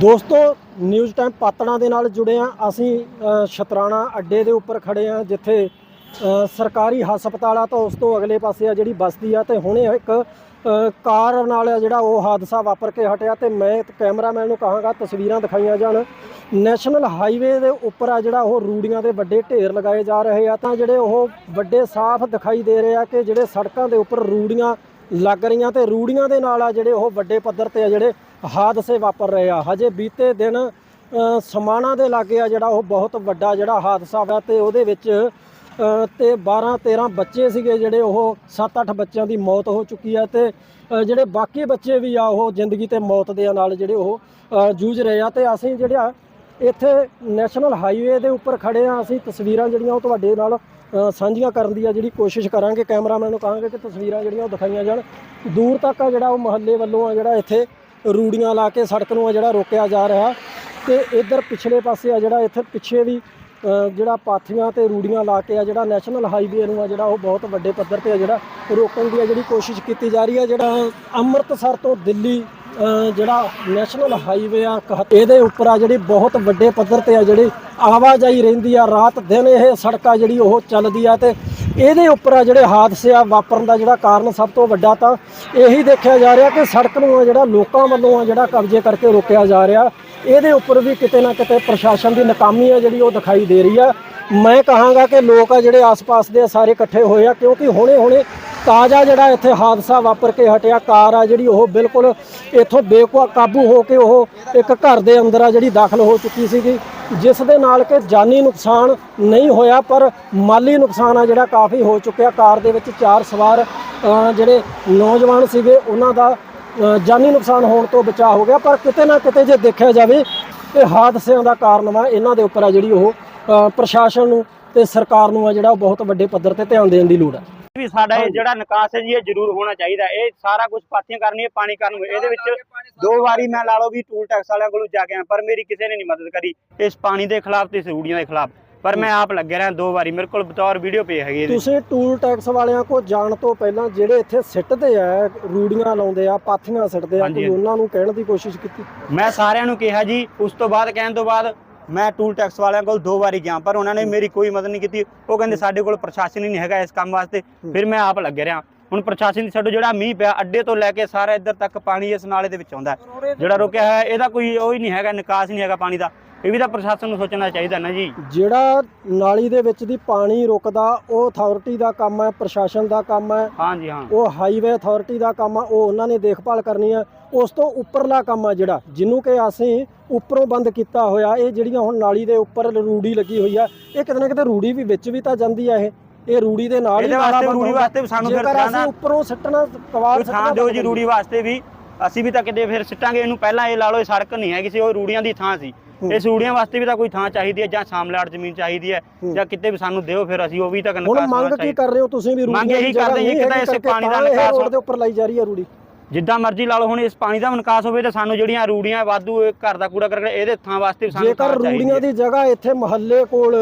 ਦੋਸਤੋ news time ਪਾਤਣਾ ਦੇ ਨਾਲ ਜੁੜੇ ਆ ਅਸੀਂ ਅ, ਸ਼ਤਰਾਣਾ ਅੱਡੇ ਦੇ ਉੱਪਰ ਖੜੇ ਆ ਜਿੱਥੇ ਸਰਕਾਰੀ ਹਸਪਤਾਲ ਆ ਤਾਂ ਉਸ ਤੋਂ ਅਗਲੇ ਪਾਸੇ ਆ ਜਿਹੜੀ ਬਸਤੀ ਆ ਤੇ ਹੁਣੇ ਇੱਕ ਕਾਰ ਨਾਲ ਜਿਹੜਾ ਉਹ ਹਾਦਸਾ ਵਾਪਰ ਕੇ ਹਟਿਆ। ਤੇ ਮੈਂ ਕੈਮਰਾਮੈਨ ਨੂੰ ਕਹਾਂਗਾ ਤਸਵੀਰਾਂ ਦਿਖਾਈਆਂ ਜਾਣ। ਨੈਸ਼ਨਲ ਹਾਈਵੇ ਦੇ ਉੱਪਰ ਆ ਜਿਹੜਾ ਉਹ ਰੂੜੀਆਂ ਦੇ ਵੱਡੇ ਢੇਰ ਲਗਾਏ ਜਾ ਰਹੇ ਆ। ਤਾਂ ਜਿਹੜੇ ਉਹ ਵੱਡੇ ਸਾਫ਼ ਦਿਖਾਈ ਦੇ ਰਹੇ ਆ ਕਿ ਜਿਹੜੇ ਸੜਕਾਂ ਦੇ ਉੱਪਰ ਰੂੜੀਆਂ ਲੱਗ ਰਹੀਆਂ ਤੇ ਰੂੜੀਆਂ ਦੇ ਨਾਲ ਆ ਜਿਹੜੇ ਉਹ ਵੱਡੇ ਪੱਧਰ ਤੇ ਆ ਜਿਹੜੇ ਹਾਦਸੇ ਵਾਪਰ ਰਹੇ ਆ। ਹਜੇ ਬੀਤੇ ਦਿਨ ਅ, ਸਮਾਣਾ ਦੇ ਲਾਗੇ ਆ ਜਿਹੜਾ ਉਹ ਬਹੁਤ ਵੱਡਾ ਜਿਹੜਾ ਹਾਦਸਾ ਹੋਇਆ ਤੇ ਉਹਦੇ ਵਿੱਚ ਅ, ਤੇ 12 13 ਬੱਚੇ ਸੀਗੇ ਜਿਹੜੇ ਉਹ 7-8 ਬੱਚਿਆਂ ਦੀ ਮੌਤ ਹੋ ਚੁੱਕੀ ਹੈ ਤੇ ਜਿਹੜੇ ਬਾਕੀ ਬੱਚੇ ਵੀ ਆ ਉਹ ਜ਼ਿੰਦਗੀ ਤੇ ਮੌਤ ਦੇ ਨਾਲ ਜਿਹੜੇ ਉਹ ਜੂਝ ਰਹੇ ਆ ਤੇ ਅਸੀਂ ਜਿਹੜਾ ਇੱਥੇ ਨੈਸ਼ਨਲ ਹਾਈਵੇ ਦੇ ਉੱਪਰ ਖੜੇ ਆ। ਅਸੀਂ ਤਸਵੀਰਾਂ ਜਿਹੜੀਆਂ ਉਹ ਤੁਹਾਡੇ ਨਾਲ ਸਾਂਝੀਆਂ ਕਰਨ ਦੀ ਆ ਜਿਹੜੀ ਕੋਸ਼ਿਸ਼ ਕਰਾਂਗੇ, ਕੈਮਰਾਮੈਨ ਨੂੰ ਕਹਾਂਗੇ ਕਿ ਤਸਵੀਰਾਂ ਜਿਹੜੀਆਂ ਉਹ ਦਿਖਾਈਆਂ ਜਾਣ। ਦੂਰ ਤੱਕ ਆ ਜਿਹੜਾ ਉਹ ਮਹੱਲੇ ਵੱਲੋਂ ਆ ਜਿਹੜਾ ਇੱਥੇ ਰੂੜੀਆਂ ਲਾ ਕੇ ਸੜਕ ਨੂੰ ਆ ਜਿਹੜਾ ਰੋਕਿਆ ਜਾ ਰਿਹਾ। ਤੇ ਇੱਧਰ ਪਿਛਲੇ ਪਾਸੇ ਆ ਜਿਹੜਾ ਇੱਥੇ ਪਿੱਛੇ ਵੀ ਜਿਹੜਾ ਪਾਥੀਆਂ ਤੇ ਰੂੜੀਆਂ ਲਾ ਕੇ ਆ ਜਿਹੜਾ ਨੈਸ਼ਨਲ ਹਾਈਵੇ ਨੂੰ ਆ ਜਿਹੜਾ ਉਹ ਬਹੁਤ ਵੱਡੇ ਪੱਧਰ ਤੇ ਆ ਜਿਹੜਾ ਰੋਕਣ ਦੀ ਆ ਜਿਹੜੀ ਕੋਸ਼ਿਸ਼ ਕੀਤੀ ਜਾ ਰਹੀ ਆ। ਜਿਹੜਾ ਅੰਮ੍ਰਿਤਸਰ ਤੋਂ ਦਿੱਲੀ ਜਿਹੜਾ ਨੈਸ਼ਨਲ ਹਾਈਵੇ ਆ, ਕਹ- ਇਹਦੇ ਉੱਪਰ ਆ ਜਿਹੜੀ ਬਹੁਤ ਵੱਡੇ ਪੱਧਰ ਤੇ ਆ ਜਿਹੜੀ ਆਵਾਜਾਈ ਰਹਿੰਦੀ ਆ, ਰਾਤ ਦਿਨ ਇਹ ਸੜਕਾਂ ਜਿਹੜੀ ਉਹ ਚੱਲਦੀ ਆ ਤੇ ਇਹਦੇ ਉੱਪਰ ਆ ਜਿਹੜੇ ਹਾਦਸੇ ਆ ਵਾਪਰਨ ਦਾ ਜਿਹੜਾ ਕਾਰਨ ਸਭ ਤੋਂ ਵੱਡਾ ਤਾਂ ਇਹੀ ਦੇਖਿਆ ਜਾ ਰਿਹਾ ਕਿ ਸੜਕ ਨੂੰ ਆ ਜਿਹੜਾ ਲੋਕਾਂ ਵੱਲੋਂ ਆ ਜਿਹੜਾ ਕਬਜ਼ੇ ਕਰਕੇ ਰੋਕਿਆ ਜਾ ਰਿਹਾ। ਇਹਦੇ ਉੱਪਰ ਵੀ ਕਿਤੇ ਨਾ ਕਿਤੇ ਪ੍ਰਸ਼ਾਸਨ ਦੀ ਨਾਕਾਮੀ ਆ ਜਿਹੜੀ ਉਹ ਦਿਖਾਈ ਦੇ ਰਹੀ ਆ। ਮੈਂ ਕਹਾਂਗਾ ਕਿ ਲੋਕ ਆ ਜਿਹੜੇ ਆਸ-ਪਾਸ ਦੇ ਆ, ਸਾਰੇ ਇਕੱਠੇ ਹੋਏ ਆ, ਕਿਉਂਕਿ ਹੁਣੇ-ਹੁਣੇ ਤਾਜ਼ਾ ਜਿਹੜਾ ਇੱਥੇ ਹਾਦਸਾ ਵਾਪਰ ਕੇ ਹਟਿਆ। ਕਾਰ ਆ ਜਿਹੜੀ ਉਹ ਬਿਲਕੁਲ ਇੱਥੋਂ ਬੇਕੁਆ ਕਾਬੂ ਹੋ ਕੇ ਉਹ ਇੱਕ ਘਰ ਦੇ ਅੰਦਰ ਆ ਜਿਹੜੀ ਦਾਖਲ ਹੋ ਚੁੱਕੀ ਸੀਗੀ। ਜਿਸ ਦੇ ਨਾਲ ਕਿ ਜਾਨੀ ਨੁਕਸਾਨ ਨਹੀਂ ਹੋਇਆ, ਪਰ ਮਾਲੀ ਨੁਕਸਾਨ ਆ ਜਿਹੜਾ ਕਾਫੀ ਹੋ ਚੁੱਕਿਆ। ਕਾਰ ਦੇ ਵਿੱਚ ਚਾਰ ਸਵਾਰ ਜਿਹੜੇ ਨੌਜਵਾਨ ਸੀਗੇ, ਉਹਨਾਂ ਦਾ ਜਾਨੀ ਨੁਕਸਾਨ ਹੋਣ ਤੋਂ ਬਚਾਅ ਹੋ ਗਿਆ। ਪਰ ਕਿਤੇ ਨਾ ਕਿਤੇ ਜੇ ਦੇਖਿਆ ਜਾਵੇ, ਇਹ ਹਾਦਸਿਆਂ ਦਾ ਕਾਰਨ ਵਾ। ਇਹਨਾਂ ਦੇ ਉੱਪਰ ਆ ਜਿਹੜੀ ਉਹ ਪ੍ਰਸ਼ਾਸਨ ਨੂੰ ਤੇ ਸਰਕਾਰ ਨੂੰ ਆ ਜਿਹੜਾ ਉਹ ਬਹੁਤ ਵੱਡੇ ਪੱਧਰ ਤੇ ਧਿਆਨ ਦੇਣ ਦੀ ਲੋੜ ਹੈ ਵੀ ਸਾਡਾ ਇਹ ਜਿਹੜਾ ਨਿਕਾਸ ਹੈ ਜੀ ਇਹ ਜ਼ਰੂਰ ਹੋਣਾ ਚਾਹੀਦਾ ਇਹ ਸਾਰਾ ਕੁਝ ਪਾਥੀਆਂ ਕਰਨੀਆਂ ਪਾਣੀ ਕਰਨ। ਇਹਦੇ ਵਿੱਚ ਦੋ ਵਾਰੀ ਮੈਂ ਲਾ ਲਓ ਵੀ ਟੂਲ ਟੈਕਸ ਵਾਲਿਆਂ ਕੋਲ ਜਾ ਕੇ ਪਰ ਮੇਰੀ ਕਿਸੇ ਨੇ ਨਹੀਂ ਮਦਦ ਕਰੀ। ਇਸ ਪਾਣੀ ਦੇ ਖਿਲਾਫ ਤੇ ਸੂੜੀਆਂ ਦੇ ਖਿਲਾਫ। ਪਰ ਮੈਂ ਆਪ ਲੱਗਿਆ ਰਿਹਾ ਦੋ ਵਾਰੀ। ਮੇਰੇ ਕੋਲ ਬਤੌਰ ਵੀਡੀਓ ਪਈ ਹੈਗੀ ਤੁਸੀਂ ਟੂਲ ਟੈਕਸ ਵਾਲਿਆਂ ਕੋ ਜਾਣ ਤੋਂ ਪਹਿਲਾਂ ਜਿਹੜੇ ਇੱਥੇ ਸਿੱਟਦੇ ਆ ਰੂੜੀਆਂ ਲਾਉਂਦੇ ਆ ਪਾਥੀਆਂ ਸਿੱਟਦੇ ਆ ਕੋਈ। ਉਹਨਾਂ ਨੂੰ ਕਹਿਣ ਦੀ ਕੋਸ਼ਿਸ਼ ਕੀਤੀ? ਮੈਂ ਸਾਰਿਆਂ ਨੂੰ ਕਿਹਾ ਜੀ ਉਸ ਤੋਂ ਬਾਅਦ ਕਹਿਣ ਤੋਂ ਬਾਅਦ ਮੈਂ ਟੂਲ ਟੈਕਸ ਵਾਲਿਆਂ ਕੋਲ ਦੋ ਵਾਰੀ ਗਿਆ ਪਰ ਉਹਨਾਂ ਨੇ ਮੇਰੀ ਕੋਈ ਮਦਦ ਨਹੀਂ ਕੀਤੀ। ਉਹ ਕਹਿੰਦੇ ਸਾਡੇ ਕੋਲ ਪ੍ਰਸ਼ਾਸਨ ਹੀ ਨਹੀਂ ਹੈਗਾ ਇਸ ਕੰਮ ਵਾਸਤੇ। ਫਿਰ ਮੈਂ ਆਪ ਲੱਗ ਰਿਹਾ। ਹੁਣ ਪ੍ਰਸ਼ਾਸਨ ਦੀ ਸਾਡੋ ਜਿਹੜਾ ਮੀਂਹ ਪਿਆ ਅੱਡੇ ਤੋਂ ਲੈ ਕੇ ਸਾਰਾ ਇੱਧਰ ਤੱਕ ਪਾਣੀ ਇਸ ਨਾਲੇ ਦੇ ਵਿੱਚ ਆਉਂਦਾ। ਜਿਹੜਾ ਰੁਕਿਆ ਹੈ ਇਹਦਾ ਕੋਈ ਉਹ ਹੀ ਨਹੀਂ ਹੈਗਾ ਨਿਕਾਸ ਨਹੀਂ ਹੈਗਾ ਪਾਣੀ ਦਾ। ਇਹ ਵੀ ਤਾਂ ਪ੍ਰਸ਼ਾਸਨ ਨੂੰ ਸੋਚਣਾ ਚਾਹੀਦਾ ਨਾ ਜੀ। ਜਿਹੜਾ ਨਾਲੀ ਦੇ ਵਿੱਚ ਦੀ ਪਾਣੀ ਰੁਕਦਾ ਉਹ ਅਥਾਰਟੀ ਦਾ ਕੰਮ ਹੈ ਪ੍ਰਸ਼ਾਸਨ ਦਾ ਕੰਮ ਹੈ। ਹਾਂਜੀ ਹਾਂ। ਉਹ ਹਾਈਵੇ ਅਥਾਰਟੀ ਦਾ ਕੰਮ ਆ ਉਹ ਉਹਨਾਂ ਨੇ ਦੇਖਭਾਲ ਕਰਨੀ ਆ। ਉਸ ਤੋਂ ਉੱਪਰਲਾ ਕੰਮ ਆ ਜਿਹੜਾ ਜਿਹਨੂੰ ਕਿ ਅਸੀਂ ਉੱਪਰੋਂ ਬੰਦ ਕੀਤਾ ਹੋਇਆ ਇਹ ਜਿਹੜੀਆਂ ਹੁਣ ਨਾਲੀ ਦੇ ਉੱਪਰ ਰੂੜੀ ਲੱਗੀ ਹੋਈ ਆ ਇਹ ਕਿਤੇ ਨਾ ਕਿਤੇ ਰੂੜੀ ਵੀ ਵਿੱਚ ਵੀ ਤਾਂ ਜਾਂਦੀ ਆ ਇਹ। ਇਹ ਰੂੜੀ ਦੇ ਨਾਲ ਹੀ ਇਹਦੇ ਵਾਸਤੇ ਰੂੜੀ। ਵਾਸਤੇ ਵੀ ਸਾਨੂੰ ਫਿਰ ਤਰ੍ਹਾਂ ਦਾ ਉੱਪਰੋਂ ਸੱਟਣਾ ਕੋਈ ਸੱਟਣਾ ਦਿਓ ਜੀ ਰੂੜੀ ਵਾਸਤੇ ਵੀ। ਅਸੀਂ ਵੀ ਤਾਂ ਕਿਤੇ ਫਿਰ ਸਿੱਟਾਂਗੇ ਇਹਨੂੰ ਪਹਿਲਾਂ ਇਹ ਲਾ ਲਓ ਸੜਕ ਨਹੀਂ ਹੈਗੀ ਸੀ ਉਹ ਰੂੜੀਆਂ ਦੀ ਥਾਂ ਸੀ। ਹੂੰ। ਇਸ ਰੂੜੀਆਂ ਵਾਸਤੇ ਵੀ ਤਾਂ ਕੋਈ ਥਾਂ ਚਾਹੀਦੀ ਹੈ ਜਾਂ ਸਾਮਲਾੜ ਜ਼ਮੀਨ ਚਾਹੀਦੀ ਹੈ। ਜਾਂ ਕਿਤੇ ਵੀ ਸਾਨੂੰ ਦਿਓ ਫਿਰ ਅਸੀਂ ਉਹ ਵੀ ਤਾਂ ਹੁਣ ਨਿਕਾਸ ਮੰਗ ਕੀ ਕਰ ਰਹੇ ਹੋ ਤੁਸੀਂ ਵੀ ਮੰਗ ਰੂੜੀਆਂ ਇਹੀ ਕਰਦੇ ਜੀ, ਨਹੀਂ ਇੱਕ ਤਾਂ ਹੈਗੀ ਇਸੇ ਕਰਕੇ ਪਾਣੀ ਦਾ ਇਹ ਨਿਕਾਸ ਦੇ ਉੱਪਰ ਲਾਈ ਜਾ ਰਹੀ ਹੈ ਰੂੜੀ ਜਿੱਦਾਂ ਮਰਜ਼ੀ ਲਾ ਲਓ ਹੁਣ ਇਸ ਪਾਣੀ ਦਾ ਨਿਕਾਸ ਹੋਵੇ ਤਾਂ ਸਾਨੂੰ ਜਿਹੜੀਆਂ ਰੂੜੀਆਂ ਵਾਧੂ ਇਹ ਘਰ ਦਾ ਕੂੜਾ ਕਰਕਟ ਇਹਦੇ ਥਾਂ ਵਾਸਤੇ ਸਾਨੂੰ ਜੇਕਰ ਰੂੜੀਆਂ ਦੀ ਜਗ੍ਹਾ ਇੱਥੇ ਮਹੱਲੇ ਕੋਲ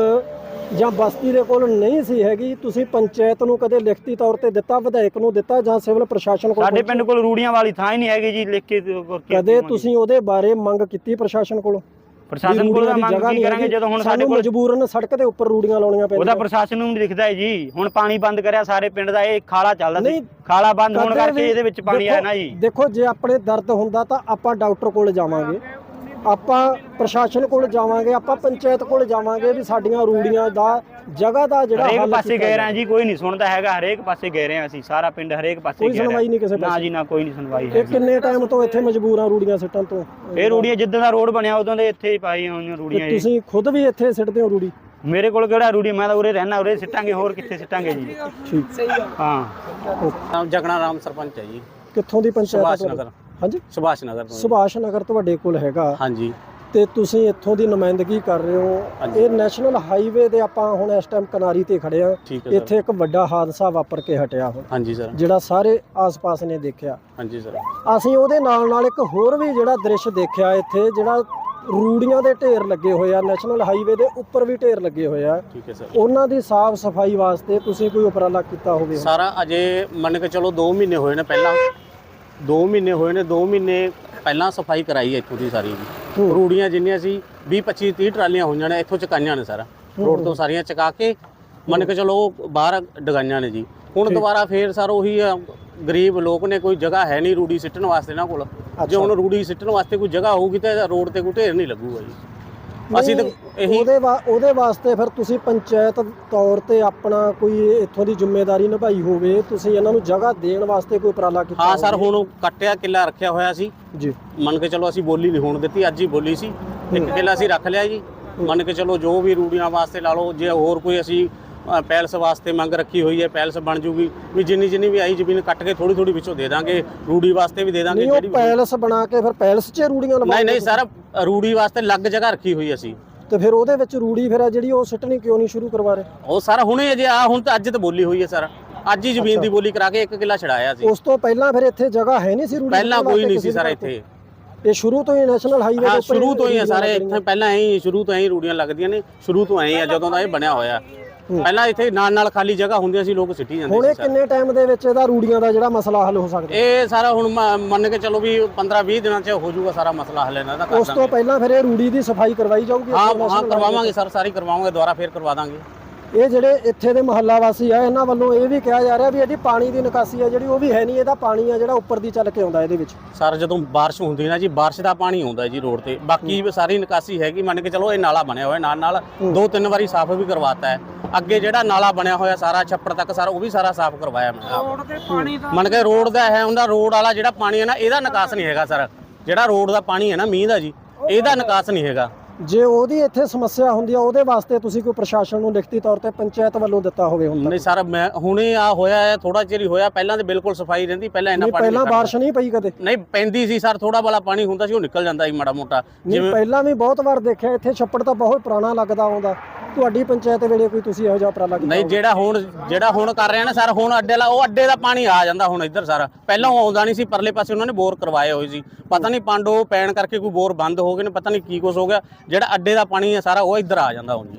ਜਾਂ ਬਸਤੀ ਦੇ ਕੋਲ ਨਹੀਂ ਸੀ ਹੈਗੀ ਤੁਸੀਂ ਪੰਚਾਇਤ ਨੂੰ ਕਦੇ ਲਿਖਤੀ ਤੌਰ ਤੇ ਦਿੱਤਾ ਵਿਧਾਇਕ ਨੂੰ ਦਿੱਤਾ ਜਾਂ ਸਿਵਲ ਪ੍ਰਸ਼ਾਸਨ ਕੋਲ ਸਾਡੇ? ਪਿੰਡ ਕੋਲ ਰੂੜੀਆਂ ਵਾਲੀ ਥਾਂ ਹੀ ਨਹੀਂ ਹੈਗੀ ਜੀ ਲਿਖ ਕੇ ਕਦੇ। ਤੁਸੀਂ ਉਹਦੇ ਬਾਰੇ ਮੰਗ ਕੀਤੀ ਪ੍ਰਸ਼ਾਸਨ ਕੋਲੋਂ ਪ੍ਰਸ਼ਾਸਨ ਕੋਲ ਤਾਂ ਦੀ ਮੰਗ ਕੀ ਕਰਾਂਗੇ। ਜਦੋਂ ਹੁਣ ਸਾਡੇ ਕੋਲ ਮਜਬੂਰਨ ਸੜਕ ਦੇ ਉੱਪਰ ਰੂੜੀਆਂ ਲਾਉਣੀਆਂ ਉਹਦਾ ਪੈਂਦੀਆਂ। ਪ੍ਰਸ਼ਾਸਨ ਨੂੰ ਦਿਖਦਾ ਹੈ ਜੀ। ਹੁਣ ਪਾਣੀ ਬੰਦ ਕਰਿਆ ਸਾਰੇ ਪਿੰਡ ਦਾ ਇਹ ਖਾਲਾ ਚੱਲਦਾ ਸੀ। ਖਾਲਾ ਬੰਦ ਹੋਣ ਕਰਕੇ ਇਹਦੇ ਵਿੱਚ ਪਾਣੀ ਆਇਆ ਨਾ ਜੀ। ਦੇਖੋ ਜੇ ਆਪਣੇ ਦਰਦ ਹੁੰਦਾ ਤਾਂ ਆਪਾਂ ਡਾਕਟਰ ਕੋਲ ਜਾਵਾਂਗੇ। ਆਪਾਂ ਪ੍ਰਸ਼ਾਸਨ ਕੋਲ ਜਾਵਾਂਗੇ ਆਪਾਂ ਪੰਚਾਇਤ ਕੋਲ ਜਾਵਾਂਗੇ ਵੀ ਸਾਡੀਆਂ ਰੂੜੀਆਂ ਦਾ ਜਗ੍ਹਾ ਦਾ ਜਿਹੜਾ ਹਰੇਕ ਪਾਸੇ ਗਏ। ਰਹੇ ਜੀ ਕੋਈ ਨਹੀਂ ਸੁਣਦਾ ਹੈਗਾ ਹਰੇਕ ਪਾਸੇ ਗਏ ਰਹੇ ਹਾਂ ਅਸੀਂ ਸਾਰਾ ਪਿੰਡ ਹਰੇਕ ਪਾਸੇ ਕੋਈ ਗਿਆ। ਸੁਣਵਾਈ ਨਹੀਂ ਕਿਸੇ ਨਾ ਪਾਸੇ। ਜੀ ਨਾ ਕੋਈ ਨਹੀਂ ਸੁਣਵਾਈ ਇਹ ਹੈਗੀ। ਕਿੰਨੇ ਟਾਈਮ ਤੋਂ ਇੱਥੇ ਮਜਬੂਰ ਆ ਰੂੜੀਆਂ ਸਿੱਟਣ ਤੋਂ? ਇਹ ਰੂੜੀਆਂ ਜਿੱਦਾਂ ਦਾ ਰੋਡ ਬਣਿਆ ਉਦੋਂ ਦੇ ਇੱਥੇ ਹੀ ਪਾਈਆਂ ਹੋਈਆਂ ਰੂੜੀਆਂ ਇਹ ਤੁਸੀਂ ਖੁਦ ਵੀ ਇੱਥੇ ਸਿੱਟਦੇ ਹੋ ਰੂੜੀ? ਮੇਰੇ ਕੋਲ ਕਿਹੜਾ ਰੂੜੀ ਮੈਂ ਤਾਂ ਉਰੇ ਰਹਿਣਾ ਉਰੇ ਸਿੱਟਾਂਗੇ ਹੋਰ ਕਿੱਥੇ ਸਿੱਟਾਂਗੇ ਜੀ? ਠੀਕ। ਹਾਂ। ਨਾਮ ਜਗਣਾ ਰਾਮ ਸਰਪੰਚ ਹੈ ਜੀ। ਕਿੱਥੋਂ ਦੀ ਪੰਚਾਇਤ ਸੁਭਾਸ਼? ਨਗਰ। ਹਾਂਜੀ? ਸੁਭਾਸ਼ ਨਗਰ ਤੋਂ ਜੀ। ਸੁਭਾਸ਼ ਨਗਰ ਤੁਹਾਡੇ ਕੋਲ ਹੈਗਾ। ਹਾਂਜੀ। ਤੇ ਤੁਸੀਂ ਇੱਥੋਂ ਦੀ ਨੁਮਾਇੰਦਗੀ ਕਰ ਰਹੇ ਹੋ। ਹਾਂਜੀ। ਇਹ ਨੈਸ਼ਨਲ ਹਾਈਵੇ ਦੇ ਆਪਾਂ ਹੁਣ ਇਸ ਟਾਈਮ ਕਿਨਾਰੀ ਤੇ ਖੜੇ ਆ। ਠੀਕ ਹੈ ਸਰ। ਇੱਥੇ ਇੱਕ ਵੱਡਾ ਹਾਦਸਾ ਵਾਪਰ ਕੇ ਹਟਿਆ ਹੁਣ। ਹਾਂਜੀ ਸਰ। ਜਿਹੜਾ ਸਾਰੇ ਆਸ-ਪਾਸ ਨੇ ਦੇਖਿਆ। ਹਾਂਜੀ ਸਰ। ਅਸੀਂ ਉਹਦੇ ਨਾਲ ਨਾਲ ਇੱਕ ਹੋਰ ਵੀ ਜਿਹੜਾ ਦ੍ਰਿਸ਼ ਦੇਖਿਆ ਇੱਥੇ ਜਿਹੜਾ ਰੂੜੀਆਂ ਦੇ ਢੇਰ ਲੱਗੇ ਹੋਏ ਆ ਨੈਸ਼ਨਲ ਹਾਈਵੇ ਦੇ ਉੱਪਰ ਵੀ ਢੇਰ ਲੱਗੇ ਹੋਏ ਆ। ਠੀਕ ਹੈ ਸਰ। ਉਹਨਾਂ ਦੀ ਸਾਫ਼ ਸਫ਼ਾਈ ਵਾਸਤੇ ਤੁਸੀਂ ਕੋਈ ਉਪਰਾਲਾ ਕੀਤਾ ਹੋਵੇ? ਸਾਰਾ ਅਜੇ ਮੰਨ ਕੇ ਚਲੋ 2 ਮਹੀਨੇ ਹੋਏ ਨੇ ਪਹਿਲਾਂ। 2 ਮਹੀਨੇ ਹੋਏ ਨੇ 2 ਮਹੀਨੇ ਪਹਿਲਾਂ ਸਫ਼ਾਈ ਕਰਾਈ ਹੈ ਇੱਥੋਂ ਦੀ ਸਾਰੀ ਹੂੰ। ਰੂੜੀਆਂ ਜਿੰਨੀਆਂ ਸੀ 20 25 30 ਟਰਾਲੀਆਂ ਹੋਈਆਂ ਨੇ ਇੱਥੋਂ ਚਕਾਈਆਂ ਨੇ ਸਾਰਾ ਰੋਡ ਤੋਂ ਸਾਰੀਆਂ ਚਕਾ ਕੇ ਮੰਨ ਕੇ ਚਲੋ ਬਾਹਰ ਡਗਾਈਆਂ ਨੇ ਜੀ ਹੁਣ। ਦੁਬਾਰਾ ਫੇਰ ਸਰ ਉਹੀ ਗਰੀਬ ਲੋਕ ਨੇ ਕੋਈ ਜਗ੍ਹਾ ਹੈ ਨਹੀਂ ਰੂੜੀ ਸਿੱਟਣ ਵਾਸਤੇ ਇਹਨਾਂ ਕੋਲ ਜੇ। ਹੁਣ ਰੂੜੀ ਸਿੱਟਣ ਵਾਸਤੇ ਕੋਈ ਜਗ੍ਹਾ ਹੋਊਗੀ ਤਾਂ ਰੋਡ ਤੇ ਕੋਈ ਢੇਰ ਨਹੀਂ ਲੱਗੂਗਾ ਜੀ ਅਸੀਂ ਤਾਂ ਇਹੀ ਉਹਦੇ ਵਾ- ਉਹਦੇ ਵਾਸਤੇ ਫਿਰ ਤੁਸੀਂ ਪੰਚਾਇਤ ਤੌਰ ਤੇ ਆਪਣਾ ਕੋਈ ਇੱਥੋਂ ਦੀ ਜ਼ਿੰਮੇਵਾਰੀ ਨਿਭਾਈ ਹੋਵੇ ਤੁਸੀਂ ਇਹਨਾਂ ਨੂੰ ਜਗ੍ਹਾ ਦੇਣ ਵਾਸਤੇ ਕੋਈ ਉਪਰਾਲਾ ਕੀਤਾ ਹਾਂ ਸਰ ਹੋਵੇ? ਹੁਣ ਕੱਟਿਆ ਕਿੱਲਾ ਰੱਖਿਆ ਹੋਇਆ ਸੀ। ਜੀ। ਮੰਨ ਕੇ ਚਲੋ ਅਸੀਂ ਬੋਲੀ ਨਹੀਂ ਹੋਣ ਦਿੱਤੀ ਅੱਜ ਹੀ ਬੋਲੀ ਸੀ। ਇੱਕ ਕਿੱਲਾ ਅਸੀਂ ਰੱਖ ਲਿਆ ਜੀ। ਮੰਨ ਕੇ ਚਲੋ ਜੋ ਵੀ ਰੂੜੀਆਂ ਵਾਸਤੇ ਲਾ ਲਓ ਜੇ ਹੋਰ ਕੋਈ ਅਸੀਂ ਪੈਲਸ ਵਾਸਤੇ ਮੰਗ ਰੱਖੀ ਹੋਈ ਹੈ ਪੈਲਸ ਬਣ ਜੂਗੀ। ਵੀ ਜਿੰਨੀ ਜਿੰਨੀ ਵੀ ਆਈ ਜ਼ਮੀਨ ਕੱਟ ਕੇ ਥੋੜੀ ਥੋੜੀ ਵਿੱਚੋਂ ਦੇ ਦਾਂਗੇ ਰੂੜੀ ਵਾਸਤੇ ਵੀ ਦੇ ਦਾਂਗੇ ਜਿਹੜੀ ਪੈਲਸ ਬਣਾ ਕੇ ਫਿਰ ਪੈਲਸ 'ਚ ਰੂੜੀਆਂ ਲਵਾ ਨਹੀਂ ਨਹੀਂ ਸਰ ਰੂੜੀ ਵਾਸਤੇ ਅਲੱਗ ਜਗ੍ਹਾ ਰੱਖੀ ਹੋਈ ਅਸੀਂ। ਤੇ ਫਿਰ ਉਹਦੇ ਵਿੱਚ ਰੂੜੀ ਫਿਰ ਆ ਜਿਹੜੀ ਉਹ ਸਿੱਟਣੀ ਕਿਉਂ ਨਹੀਂ ਸ਼ੁਰੂ ਕਰਵਾ ਰਹੇ? ਉਹ ਸਾਰਾ ਹੁਣੇ ਅਜੇ ਆ ਹੁਣ ਤਾਂ ਅੱਜ ਤੇ ਬੋਲੀ ਹੋਈ ਹੈ ਸਰ। ਅੱਜ ਹੀ ਜ਼ਮੀਨ। ਦੀ ਬੋਲੀ ਕਰਾ ਕੇ ਇੱਕ ਕਿੱਲਾ ਛੜਾਇਆ ਸੀ। ਉਸ ਤੋਂ ਪਹਿਲਾਂ ਫਿਰ ਇੱਥੇ ਜਗ੍ਹਾ ਹੈ ਨਹੀਂ ਸੀ ਰੂੜੀ ਪਹਿਲਾਂ ਕੋਈ ਨਹੀਂ ਸੀ ਸਰ ਇੱਥੇ। ਇਹ ਸ਼ੁਰੂ ਤੋਂ ਹੀ ਨੈਸ਼ਨਲ ਹਾਈਵੇ ਦੇ ਹਾਂ ਉੱਪਰ ਸ਼ੁਰੂ ਤੋਂ ਹੀ ਰੂੜੀਆਂ ਸਾਰੇ। ਇੱਥੇ ਪਹਿਲਾਂ ਐਂ ਹੀ ਸ਼ੁਰੂ ਤੋਂ ਐਂ ਹੀ ਰੂੜੀਆਂ ਲੱਗਦੀਆਂ ਨੇ ਸ਼ੁਰੂ ਤੋਂ ਐਂ ਹੀ ਆ ਜਦੋਂ ਦਾ ਇਹ ਬਣਿਆ ਹੋਇਆ। ਹੂੰ। ਪਹਿਲਾਂ ਇੱਥੇ ਨਾਲ ਨਾਲ ਖਾਲੀ ਜਗ੍ਹਾ ਹੁੰਦੀਆਂ ਸੀ ਲੋਕ ਸਿੱਟੀ ਜਾਂਦੇ ਹੁਣ ਸੀ ਸਰ। ਕਿੰਨੇ ਟਾਈਮ ਦੇ ਵਿੱਚ ਇਹਦਾ ਰੂੜੀਆਂ ਦਾ ਜਿਹੜਾ ਮਸਲਾ ਹੱਲ ਹੋ ਸਕਦਾ? ਇਹ ਸਾਰਾ ਹੁਣ ਮ- ਮੰਨ ਕੇ ਚਲੋ ਵੀ 15 20 ਦਿਨਾਂ 'ਚ ਹੋ ਜਾਊਗਾ ਸਾਰਾ ਮਸਲਾ ਹੱਲ ਇਹਨਾਂ ਦਾ ਕਰ ਉਸ ਤੋਂ ਦਾਂਗੇ। ਪਹਿਲਾਂ ਫਿਰ ਇਹ ਰੂੜੀ ਦੀ ਸਫ਼ਾਈ ਕਰਵਾਈ ਜਾਊਗੀ? ਹਾਂ ਹਾਂ ਕਰਵਾਵਾਂਗੇ ਸਰ ਸਾਰੀ ਕਰਵਾਵਾਂਗੇ ਦੁਬਾਰਾ ਫੇਰ ਕਰਵਾ ਦਾਂਗੇ। ਇਹ ਜਿਹੜੇ ਇੱਥੇ ਦੇ ਮਹੱਲਾ ਵਾਸੀ ਆ ਇਹਨਾਂ ਵੱਲੋਂ ਇਹ ਵੀ ਕਿਹਾ ਜਾ ਰਿਹਾ ਵੀ ਇਹਦੀ ਪਾਣੀ ਦੀ ਨਿਕਾਸੀ ਆ ਜਿਹੜੀ ਉਹ ਵੀ ਹੈ ਨਹੀਂ ਇਹਦਾ ਪਾਣੀ ਆ ਜਿਹੜਾ ਉੱਪਰ ਦੀ ਚੱਲ ਕੇ ਆਉਂਦਾ ਇਹਦੇ ਵਿੱਚ। ਸਰ ਜਦੋਂ ਬਾਰਿਸ਼ ਹੁੰਦੀ ਨਾ ਜੀ ਬਾਰਿਸ਼ ਦਾ ਪਾਣੀ ਆਉਂਦਾ ਜੀ ਰੋਡ ਤੇ। ਬਾਕੀ ਵੀ ਸਾਰੀ ਨਿਕਾਸੀ ਹੈਗੀ ਮੰਨ ਕੇ ਚਲੋ ਇਹ ਨਾਲਾ ਬਣਿਆ ਹੋਇਆ ਨਾਲ ਨਾਲ ਦੋ ਤਿੰਨ ਵਾਰੀ ਸਾਫ਼ ਵੀ ਕਰਵਾਤਾ ਹੈ। ਅੱਗੇ ਜਿਹੜਾ ਨਾਲਾ ਬਣਿਆ ਹੋਇਆ ਸਾਰਾ ਛੱਪੜ ਤੱਕ ਸਾਰਾ ਉਹ ਵੀ ਸਾਰਾ ਸਾਫ਼ ਕਰਵਾਇਆ ਮੈਂ ਆਪ। ਮੰਨ ਕੇ ਰੋਡ ਦਾ ਹੈ ਉਹਦਾ ਰੋਡ ਵਾਲਾ ਜਿਹੜਾ ਪਾਣੀ ਹੈ ਨਾ ਇਹਦਾ ਨਿਕਾਸ ਨਹੀਂ ਹੈਗਾ ਸਰ ਜਿਹੜਾ ਰੋਡ ਦਾ ਪਾਣੀ ਹੈ ਨਾ ਮੀਂਹ ਦਾ ਜੀ ਇਹਦਾ ਨਿਕਾਸ ਨਹੀਂ ਹੈਗਾ ਜੇ ਉਹਦੀ ਇੱਥੇ ਸਮੱਸਿਆ ਹੁੰਦੀ ਆ ਉਹਦੇ ਵਾਸਤੇ ਤੁਸੀਂ ਕੋਈ ਪ੍ਰਸ਼ਾਸਨ ਨੂੰ ਲਿਖਤੀ ਤੌਰ ਤੇ ਪੰਚਾਇਤ ਵੱਲੋਂ ਦਿੱਤਾ ਹੋਵੇ ਹੁਣ ਨਹੀਂ ਸਰ ਮੈਂ ਹੁਣੇ ਆ ਹੋਇਆ ਹੈ ਥੋੜਾ ਚਿਰ ਹੀ ਹੋਇਆ ਪਹਿਲਾਂ ਤੇ ਬਿਲਕੁਲ ਸਫ਼ਾਈ ਰਹਿੰਦੀ ਪਹਿਲਾਂ ਇੰਨਾ ਨਹੀਂ ਪਾਣੀ ਪਹਿਲਾਂ ਬਾਰਿਸ਼ ਨਹੀਂ ਪਈ ਕਦੇ। ਨਹੀਂ ਪੈਂਦੀ ਸੀ ਸਰ ਥੋੜਾ ਵਾਲਾ ਪਾਣੀ ਹੁੰਦਾ ਸੀ ਉਹ ਨਿਕਲ ਜਾਂਦਾ ਸੀ ਮਾੜਾ ਮੋਟਾ। ਨਹੀਂ ਪਹਿਲਾਂ ਵੀ ਬਹੁਤ ਵਾਰ ਦੇਖਿਆ ਇੱਥੇ ਛੱਪੜ ਤਾਂ ਬਹੁਤ ਪੁਰਾਣਾ ਲੱਗਦਾ ਆਉਂਦਾ। ਤੁਹਾਡੀ ਪੰਚਾਇਤ ਵੇਲੇ ਕੋਈ ਤੁਸੀਂ ਇਹੋ ਜਿਹਾ ਉਪਰਾਲਾ ਕੀਤਾ ਨਹੀਂ ਜਿਹੜਾ ਹੁਣ ਜਿਹੜਾ ਹੁਣ ਕਰ ਰਹੇ ਆ ਨਾ ਸਰ ਹੁਣ ਅੱਡੇ ਵਾਲਾ ਉਹ ਅੱਡੇ ਦਾ ਪਾਣੀ ਆ ਜਾਂਦਾ ਹੁਣ ਇੱਧਰ ਸਰ। ਪਹਿਲਾਂ ਉਹ ਆਉਂਦਾ ਨਹੀਂ ਸੀ ਪਰਲੇ ਪਾਸੇ ਉਹਨਾਂ ਨੇ ਬੋਰ ਕਰਵਾਏ ਹੋਏ ਸੀ। ਪਤਾ ਨਹੀਂ ਪਾਂਡੋ ਪੈਣ ਕਰਕੇ ਕੋਈ ਬੋਰ ਬੰਦ ਹੋ ਗਏ ਨੇ ਪਤਾ ਨਹੀਂ ਕੀ ਕੁਝ ਹੋ ਗਿਆ। ਜਿਹੜਾ ਅੱਡੇ ਦਾ ਪਾਣੀ ਹੈ ਸਾਰਾ ਉਹ ਇੱਧਰ ਆ ਜਾਂਦਾ ਹੁਣ ਜੀ।